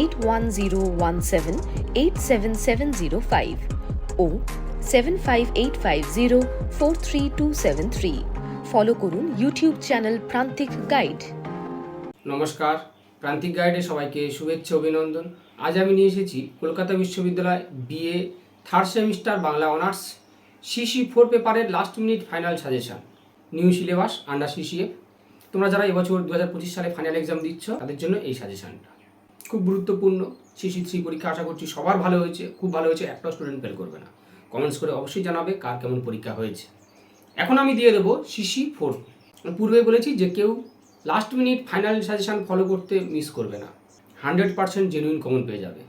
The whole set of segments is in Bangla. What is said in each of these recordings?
eight one zero one seven eight seven seven zero five ও seven five eight five zero four three two seven three follow করুন ইউটিউব চ্যানেল প্রান্তিক গাইড নমস্কার। প্রান্তিক গাইডে সবাইকে শুভেচ্ছা, অভিনন্দন। আজ আমি নিয়ে এসেছি কলকাতা বিশ্ববিদ্যালয় BA third semester Bangla honours CC four পেপারের last minute final suggestion new syllabus under CCF তোমরা যারা এবছর দু হাজার পঁচিশ সালে ফাইনাল এক্সাম দিচ্ছ, তাদের জন্য এই সাজেশনটা খুব গুরুত্বপূর্ণ সিসি থ্রি পরীক্ষা আশা করছি সবার ভালো হয়েছে, খুব ভালো হয়েছে একটাও স্টুডেন্ট ফেল করবে না। কমেন্টস করে অবশ্যই জানাবে কার কেমন পরীক্ষা হয়েছে। এখন আমি দিয়ে দেবো সিসি ফোর। পূর্বে বলেছি যে কেউ last minute final suggestion follow করতে মিস করবে না। হান্ড্রেড পার্সেন্ট জেনুইন কমন পেয়ে যাবে।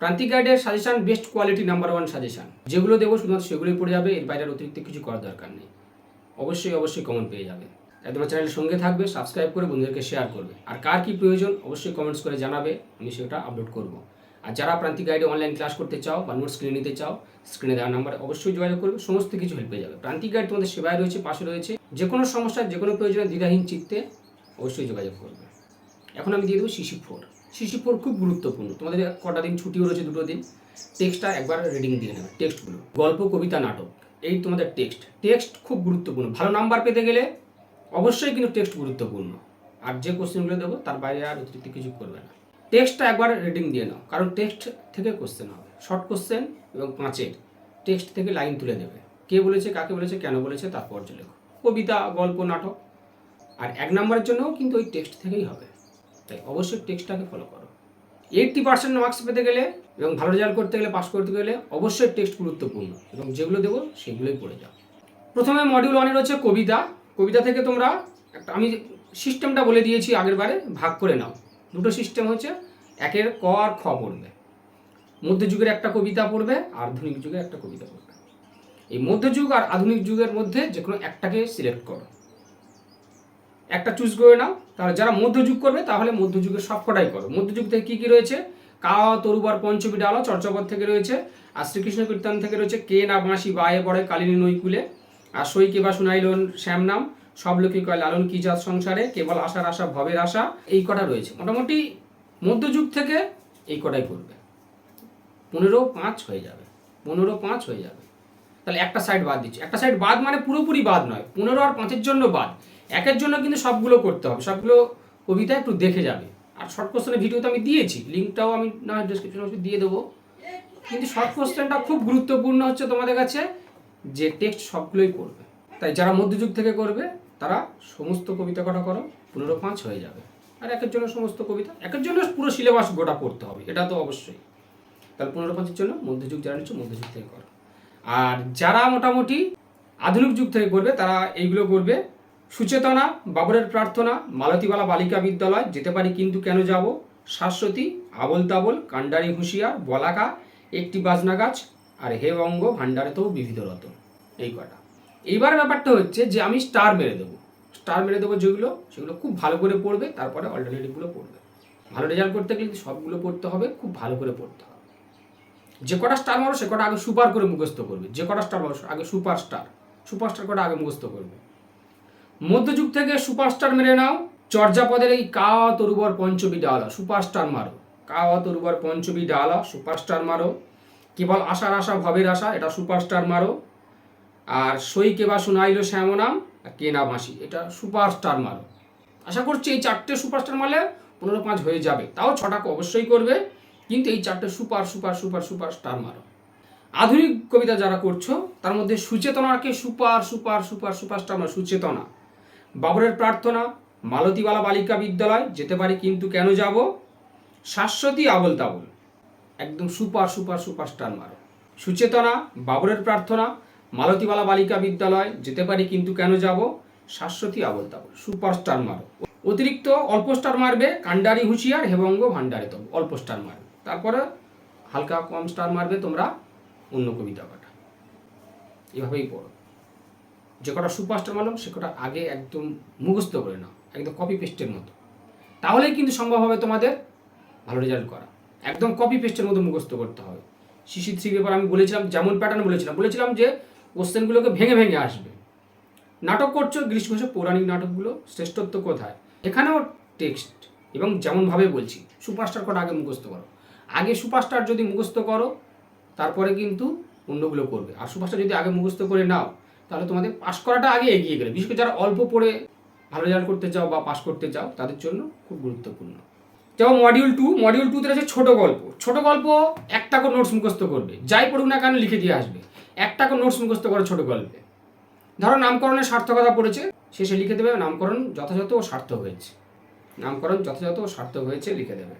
প্রান্তিক গাইডের suggestion best quality number one suggestion যেগুলো দেবো শুধুমাত্র সেগুলোই পড়ে যাবে, এর বাইরে আর অতিরিক্ত কিছু করার দরকার নেই। অবশ্যই অবশ্যই কমন পেয়ে যাবে। একদম চ্যানেলের সঙ্গে থাকবে সাবস্ক্রাইব করে বন্ধুদেরকে শেয়ার করবে। আর কার কী প্রয়োজন, অবশ্যই কমেন্টস করে জানাবে, আমি সেটা আপলোড করব। আর যারা প্রান্তিক গাইডে অনলাইন ক্লাস করতে চাও বা নোটস কিনে নিতে চাও স্ক্রিনে দেওয়া নাম্বারে অবশ্যই যোগাযোগ করবে, সমস্ত কিছু হেল্প পেয়ে যাবে। প্রান্তিক গাইড তোমাদের সেবায় রয়েছে, পাশে রয়েছে যে কোনো সমস্যা যে কোনো প্রয়োজনে দ্বিধাহীন চিত্তে অবশ্যই যোগাযোগ করবে। এখন আমি দিয়ে দেবো সিসি ফোর সিসি ফোর খুব গুরুত্বপূর্ণ। তোমাদের কটা দিন ছুটিও রয়েছে দুটো দিন। টেক্সটটা একবার রিডিং দিয়ে নেবে। টেক্সটগুলো গল্প, কবিতা, নাটক। এই তোমাদের টেক্সট টেক্সট খুব গুরুত্বপূর্ণ। ভালো নাম্বার পেতে গেলে অবশ্যই কিন্তু টেক্সট গুরুত্বপূর্ণ। আর যে কোশ্চেনগুলো দেবো, তার বাইরে আর অতিরিক্ত কিছু করবে না। টেক্সটটা একবার রিডিং দিয়ে নাও, কারণ টেক্সট থেকে কোশ্চেন হবে। শর্ট কোশ্চেন এবং পাঁচের টেক্সট থেকে লাইন তুলে দেবে। কে বলেছে, কাকে বলেছে, কেন বলেছে তার পর্যলেখ কবিতা, গল্প, নাটক। আর এক নম্বরের জন্যও কিন্তু ওই টেক্সট থেকেই হবে। তাই অবশ্যই টেক্সটটাকে ফলো করো। এইটটি পার্সেন্ট মার্কস পেতে গেলে এবং ভালো রেজাল্ট করতে গেলে পাস করতে গেলে অবশ্যই টেক্সট গুরুত্বপূর্ণ। এবং যেগুলো দেবো, সেগুলোই পড়ে যাও। প্রথমে মডিউল ওয়ানের হচ্ছে কবিতা। কবিতা থেকে তোমরা একটা, আমি সিস্টেমটা বলে দিয়েছি আগের বারে ভাগ করে নাও। দুটো সিস্টেম হচ্ছে, একের ক আর খ পড়বে। মধ্যযুগের একটা কবিতা পড়বে আর আধুনিক যুগের একটা কবিতা পড়বে। এই মধ্যযুগ আর আধুনিক যুগের মধ্যে যে কোনো একটাকে সিলেক্ট করো। একটা চুজ করে নাও। তাহলে যারা মধ্যযুগ করবে, তাহলে মধ্যযুগের সবকটাই করো। মধ্যযুগ থেকে কী কী রয়েছে? কাওয়া তরুবার, পঞ্চমী, ডালা চর্যাপদ থেকে রয়েছে, আর শ্রীকৃষ্ণ কীর্তন থেকে রয়েছে, কে না বাঁশি বায়ে বড়ে কালিনী নৈকুলে। কেবা শুনাইলন শ্যাম নাম, সব লোকে কয় লালন কি জাত সংসারে, কেবল আশার আশা, ভবের আশা, এই কটা রয়েছে। মোটামুটি মধ্যযুগ থেকে এই কটাই করবে। পনেরো পাঁচ হয়ে যাবে। পনেরো পাঁচ হয়ে যাবে। তাহলে একটা সাইড বাদ দিচ্ছি। একটা সাইড বাদ মানে পুরোপুরি বাদ নয়। পনেরো আর পাঁচের জন্য বাদ। একের জন্য কিন্তু সবগুলো করতে হবে। সবগুলো কবিতা একটু দেখে যাবে। আর শর্ট কোশ্চেনের ভিডিও তো আমি দিয়েছি। লিঙ্কটাও আমি না ডিসক্রিপশনে দিয়ে দেবো। কিন্তু শর্ট কোশ্চেনটা খুব গুরুত্বপূর্ণ হচ্ছে তোমাদের কাছে। যে টেক্সট সবগুলোই করবে। তাই যারা মধ্যযুগ থেকে করবে, তারা সমস্ত কবিতা কটা করো? পনেরো পাঁচ হয়ে যাবে। আর একের জন্য সমস্ত কবিতা একের জন্য পুরো সিলেবাস গোটা পড়তে হবে, এটা তো অবশ্যই। তাহলে পনেরো পাঁচের জন্য মধ্যযুগ যারা নিচ্ছ, মধ্যযুগ থেকে করো। আর যারা মোটামুটি আধুনিক যুগ থেকে করবে, তারা এইগুলো করবে, সুচেতনা, বাবরের প্রার্থনা, মালতীবালা বালিকা বিদ্যালয়, যেতে পারি কিন্তু কেন যাব? শাশ্বতী আবল তাবল কান্ডারি হুঁশিয়ার, বলাকা, একটি বাজনা গাছ আর হে অঙ্গ ভাণ্ডারেতেও বিবিধ রত এই কটা এইবার ব্যাপারটা হচ্ছে যে আমি স্টার মেরে দেবো। স্টার মেরে দেবো যেগুলো, সেগুলো খুব ভালো করে পড়বে, তারপরে অল্টারনেটিভগুলো পড়বে। ভালো রেজাল্ট করতে গেলে সবগুলো পড়তে হবে, খুব ভালো করে পড়তে হবে। যে কটা স্টার মারো সে কটা আগে সুপার করে মুখস্থ করবে। যে কটা স্টার মারো আগে সুপার স্টার সুপার স্টার কটা আগে মুখস্থ করবে। মধ্যযুগ থেকে সুপারস্টার মেরে নাও। চর্যাপদের এই কা তরুবর পঞ্চবী ডালা। সুপারস্টার মারো। কা তরুবর পঞ্চবী ডালা সুপারস্টার মারো। কেবল আশার আশা, ভবের আশা, এটা সুপারস্টার মারো। আর সই কেবা শোনাইল শ্যামনাম আর কে না বাঁশি, এটা সুপারস্টার মারো। আশা করছি এই চারটে সুপারস্টার মারলে পনেরো পাঁচ হয়ে যাবে। তাও ছটাকে অবশ্যই করবে, কিন্তু এই চারটে super super super super star মারো। আধুনিক কবিতা যারা করছ, তার মধ্যে সুচেতনাকে super super super super star মারো। সুচেতনা। বাবরের প্রার্থনা, মালতীবালা বালিকা বিদ্যালয়, যেতে পারি কিন্তু কেন যাব? শাশ্বতী আবল তাবল। একদম সুপার সুপার সুপার স্টার মারো। সুচেতনা, বাবরের প্রার্থনা, মালতীবালা বালিকা বিদ্যালয়, যেতে পারি কিন্তু কেন যাব? শাশ্বতী আবল তাবল, সুপার স্টার মারো। অতিরিক্ত অল্প স্টার মারবে কান্ডারি, হুঁশিয়ার হেবঙ্গ ভান্ডারে তব অল্প স্টার মারবে। তারপরে হালকা কম স্টার মারবে তোমরা অন্য কবিতা কটা এভাবেই পড়ো। যে কটা সুপারস্টার মারলাম, সে কটা আগে একদম মুখস্থ করে নাও, একদম কপি পেস্টের মতো। তাহলেই কিন্তু সম্ভব হবে তোমাদের ভালো রেজাল্ট করা। একদম কপি পেস্টের মতো মুখস্থ করতে হবে। শিশি থ্রি পেপার আমি বলেছিলাম, যেমন প্যাটার্ন বলেছিলাম বলেছিলাম যে কোশ্চেনগুলোকে ভেঙে ভেঙে আসবে। নাটক করছ গ্রীষ্ম পৌরাণিক নাটকগুলো, শ্রেষ্ঠত্ব কোথায়? এখানেও টেক্সট এবং যেমনভাবে বলছি সুপারস্টার কটা আগে মুখস্থ করো। আগে সুপারস্টার যদি মুখস্থ করো, তারপরে কিন্তু অন্যগুলো করবে। আর সুপারস্টার যদি আগে মুখস্থ করে নাও, তাহলে তোমাদের পাস করাটা আগে এগিয়ে গেলে। বিশেষ করে যারা অল্প পড়ে ভালো রেজাল্ট করতে চাও বা পাস করতে চাও, তাদের জন্য খুব গুরুত্বপূর্ণ। যেমন মডিউল টু মডিউল টুতে আছে ছোট গল্প। ছোট গল্প একটা করে নোটস মুখস্থ করবে। যাই পড়ুক না কেন লিখে দিয়ে আসবে। একটা করে নোটস মুখস্থ করে ছোট গল্পে। ধরো নামকরণের সার্থকতা পড়েছে শেষে লিখে দেবে, নামকরণ যথাযথ ও সার্থক হয়েছে। নামকরণ যথাযথ ও সার্থক হয়েছে লিখে দেবে।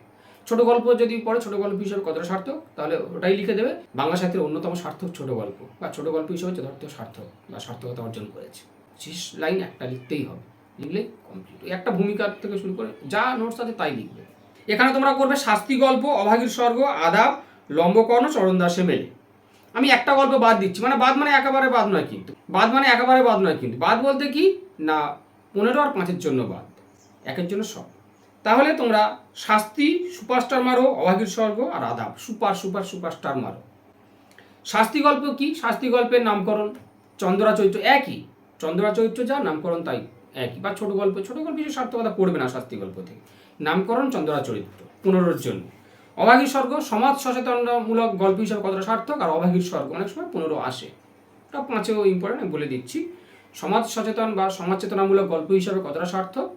ছোট গল্প যদি পড়ে, ছোট গল্প হিসেবে কতটা সার্থক? তাহলে ওটাই লিখে দেবে। বাংলা সাহিত্যের অন্যতম সার্থক ছোট গল্প। বা ছোট গল্প হিসেবে যথার্থ সার্থক বা সার্থকতা অর্জন করেছে। শেষ লাইন একটা লিখতেই হবে। লিখলে কমপ্লিট একটা ভূমিকা থেকে শুরু করে যা নোটস আছে তাই লিখবে। এখানে তোমরা করবে শাস্তি গল্প, অভাগীর স্বর্গ, আদাব, লম্বকর্ণ, চরণ দাসে মেলে। আমি একটা গল্প বাদ দিচ্ছি মানে বাদ মানে একেবারে বাদ নয় কিন্তু। বাদ মানে একেবারে বাদ নয় কিন্তু। বাদ বলতে কি? না, পনেরো আর পাঁচের জন্য বাদ। একের জন্য সব। তাহলে তোমরা শাস্তি, সুপারস্টার মারো, অভাগীর স্বর্গ আর আদাব। সুপার সুপার, সুপারস্টার মারো। শাস্তি গল্প কি? শাস্তি গল্পের নামকরণ। চন্দ্রা চরিত্র একই। চন্দ্রা চরিত্র যা নামকরণ তাই একই। বা ছোট গল্প ছোট গল্প কিছু সার্থকতা পড়বে না শাস্তি গল্প থেকে। নামকরণ চন্দ্রা চরিত্র পনেরোর অভাগীর স্বর্গ, সমাজ সচেতনমূলক গল্প হিসাবে কতটা সার্থক আর অভাগীর স্বর্গ অনেক সময় পনেরো আসে। এটা পাঁচেও ইম্পর্টেন্ট আমি বলে দিচ্ছি। সমাজ সচেতন বা সমাজ চেতনামূলক গল্প হিসাবে কতটা সার্থক?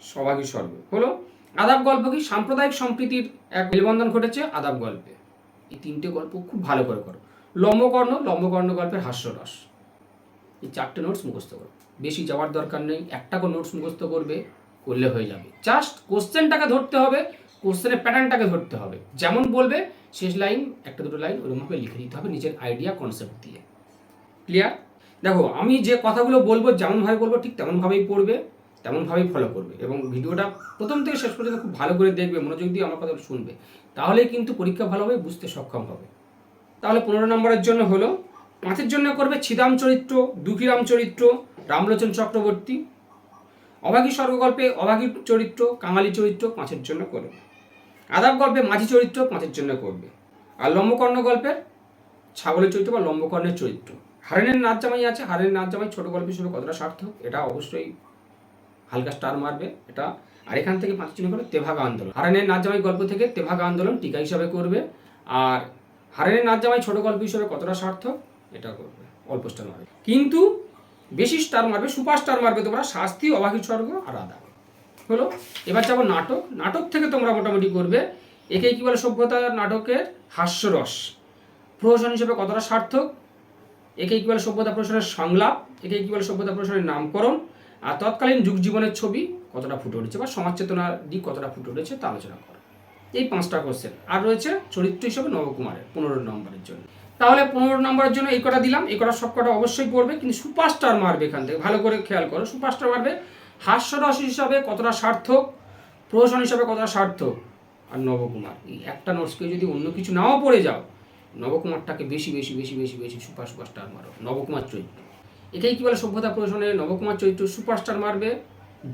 সভাগী স্বর্গ। হলো, আদাব গল্প কি সাম্প্রদায়িক সম্প্রীতির এক মেলবন্ধন ঘটেছে আদাব গল্পে। এই তিনটে গল্প খুব ভালো করে করো। লম্বকর্ণ লম্বকর্ণ গল্পের হাস্যরস। এই চারটে নোটস মুখস্থ করো। বেশি যাওয়ার দরকার নেই একটা করে নোটস মুখস্থ করবে। করলে হয়ে যাবে। জাস্ট কোশ্চেনটাকে ধরতে হবে কোশ্চেনের প্যাটার্নটাকে ধরতে হবে। যেমন বলবে, শেষ লাইন একটা দুটো লাইন ওরকমভাবে লিখে দিতে হবে নিজের আইডিয়া কনসেপ্ট দিয়ে। ক্লিয়ার দেখো, আমি যে কথাগুলো বলব, যেমনভাবে বলব, ঠিক তেমনভাবেই পড়বে, তেমনভাবেই ফলো করবে। এবং ভিডিওটা প্রথম থেকে শেষ পর্যন্ত খুব ভালো করে দেখবে, মনোযোগ দিয়ে আমার কথা শুনবে। তাহলেই কিন্তু পরীক্ষা ভালোভাবে বুঝতে সক্ষম হবে। তাহলে পনেরো নম্বরের জন্য হলো, পাঁচের জন্য করবে ছিদাম চরিত্র, দুঃখীরাম চরিত্র, রামলোচন চক্রবর্তী। অভাগী স্বর্গগল্পে অভাগী চরিত্র, কাঙালি চরিত্র পাঁচের জন্য করবে। আদাব গল্পে মাঝি চরিত্র পাঁচের জন্য করবে। আর লম্বকর্ণ গল্পের ছাগলের চরিত্র বা লম্বকর্ণের চরিত্র। হারেনের নাচ জামাই আছে, হারেনের নাচ জামাই ছোট গল্প হিসেবে কতটা সার্থক, এটা অবশ্যই হালকা স্টার মারবে, এটা। আর এখান থেকে পাঁচ চিহ্ন করে তেভাগা আন্দোলন। হারেনের নাচ জামাই গল্প থেকে তেভাগা আন্দোলন টিকা হিসাবে করবে। আর হারেনের নাচ জামাই ছোট গল্প হিসেবে কতটা সার্থক, এটা করবে, অল্প স্টার মারবে। কিন্তু বেশি স্টার মারবে সুপার স্টার মারবে, তোমরা শাস্তি, অবাহী স্বর্গ আর আদা। হলো? এবার যাব নাটক। নাটক থেকে তোমরা মোটামুটি করবে একে কি বলে সভ্যতা নাটকের? হাস্যরস। প্রহসন হিসেবে কতটা সার্থক? একে কি বলে সভ্যতা প্রহসনের সংলাপ? একে কি বলে সভ্যতা প্রহসনের নামকরণ? আর তৎকালীন যুগ জীবনের ছবি কতটা ফুটে উঠেছে বা সমাজ চেতনার দিক কতটা ফুটে উঠেছে তা আলোচনা করো। এই পাঁচটা কোশ্চেন আর রয়েছে চরিত্র হিসেবে নবকুমারের, পনেরো নম্বরের জন্য। তাহলে পনেরো নম্বরের জন্য এই কটা দিলাম, এই কটা সব কটা অবশ্যই পড়বে, কিন্তু সুপারস্টার মারবে এখান থেকে, ভালো করে খেয়াল করো, সুপারস্টার মারবে। হাস্যরস হিসাবে কতটা সার্থক, প্রহসন হিসাবে কতটা সার্থক, আর নবকুমার। এই একটা নোটসকে যদি অন্য কিছু নাও পড়ে যাও, নবকুমারটাকে বেশি বেশি বেশি বেশি বেশি সুপার সুপারস্টার মারো, নবকুমার চরিত্র। এটাই কি বলে সভ্যতা প্রদর্শনে নবকুমার চরিত্র সুপারস্টার মারবে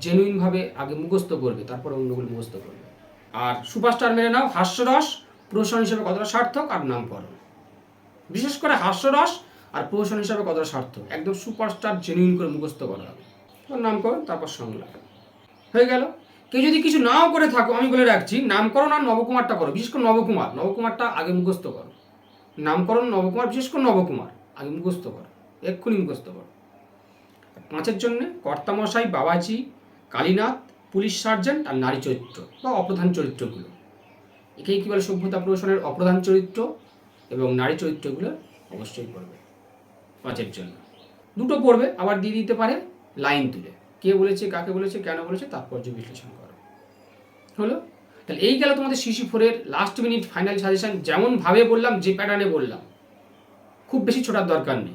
জেনুইনভাবে আগে মুখস্থ করবে, তারপরে অন্যগুলো মুখস্থ করবে। আর সুপারস্টার মেনে নাও, হাস্যরস, প্রহসন হিসেবে কতটা সার্থক, আর নামকরণ বিশেষ করে হাস্যরস আর প্রহসন হিসাবে কতটা সার্থক? একদম সুপারস্টার জেনুইন করে মুখস্থ করা হবে। নামকরণ তারপর সংলাপ। হয়ে গেল? কেউ যদি কিছু নাও করে থাকো, আমি বলে রাখছি, নামকরণ আর নবকুমারটা করো, বিশেষ করে নবকুমার। নবকুমারটা আগে মুখস্থ করো। নামকরণ, নবকুমার, বিশেষ করে নবকুমার, আগে মুখস্থ করো। এক্ষুনি মুখস্থ করো। পাঁচের জন্যে কর্তামশাই, বাবাজি, কালীনাথ, পুলিশ সার্জেন্ট আর নারী চরিত্র বা অপ্রধান চরিত্রগুলো। একেই কী বলে সভ্যতা প্রদর্শনের অপ্রধান চরিত্র? এবং নারী চরিত্রগুলো অবশ্যই পড়বে পাঁচের জন্য। দুটো পড়বে, আবার দিয়ে দিতে পারে লাইন তুলে। কে বলেছে, কাকে বলেছে, কেন বলেছে, তাৎপর্য বিশ্লেষণ করো। হলো? তাহলে এই গেল তোমাদের শিশু ফোরের লাস্ট মিনিট ফাইনাল সাজেশন যেমনভাবে বললাম, যে প্যাটার্নে বললাম। খুব বেশি ছোটার দরকার নেই।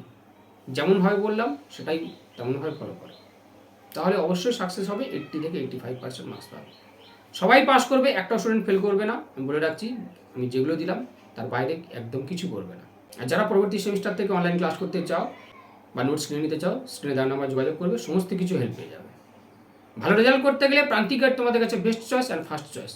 যেমনভাবে বললাম, সেটাই তেমনভাবে ফলো করো। তাহলে অবশ্যই সাকসেস হবে এইট্টি থেকে এইট্টি ফাইভ পার্সেন্ট মার্কস পাবে। সবাই পাস করবে, একটা স্টুডেন্ট ফেল করবে না। আমি বলে রাখছি, আমি যেগুলো দিলাম তার বাইরে একদম কিছু করবে না। আর যারা পরবর্তী সেমিস্টার থেকে অনলাইন ক্লাস করতে চাও বা নোটস কিনে নিতে চাও স্ক্রিনে দেওয়ার নাম্বার যোগাযোগ করবে, সমস্ত কিছু হেল্প পেয়ে যাবে। ভালো রেজাল্ট করতে গেলে প্রান্তিকার তোমাদের কাছে best choice and first choice